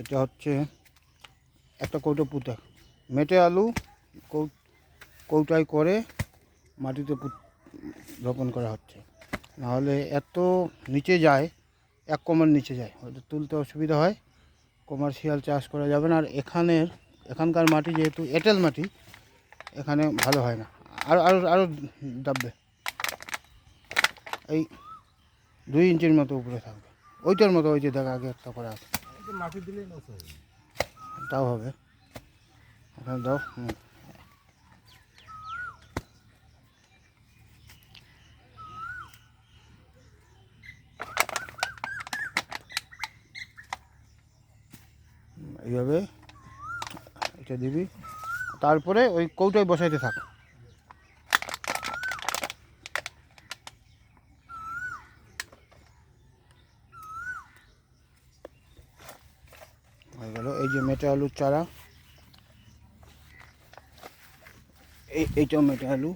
এটা হচ্ছে একটা কৌটো পুঁতে। মেটে আলু কৌটায় করে মাটিতে রোপণ করা হচ্ছে। নাহলে এত নিচে যায়, এক কোমার নিচে যায়। ওটা তুলতে অসুবিধা হয় কমার্শিয়াল চাষ করা যাবে না। আর এখানের, এখানকার মাটি যেহেতু এঁটেল মাটি, এখানে ভালো হয় না। আরও আরও আরও দাববে। এই দুই ইঞ্চির মতো উপরে থাকবে। ওইটার মতো ওই যে দেখা আগে একটা করা আছে। তাও হবে। ওখানে দাও। এইভাবে এটা দিবি। তারপরে ওই কৌটায় বসাইতে থাক হয়ে গেল এই যে মেটে আলুর চারা। এই এইটাও মেটে আলু।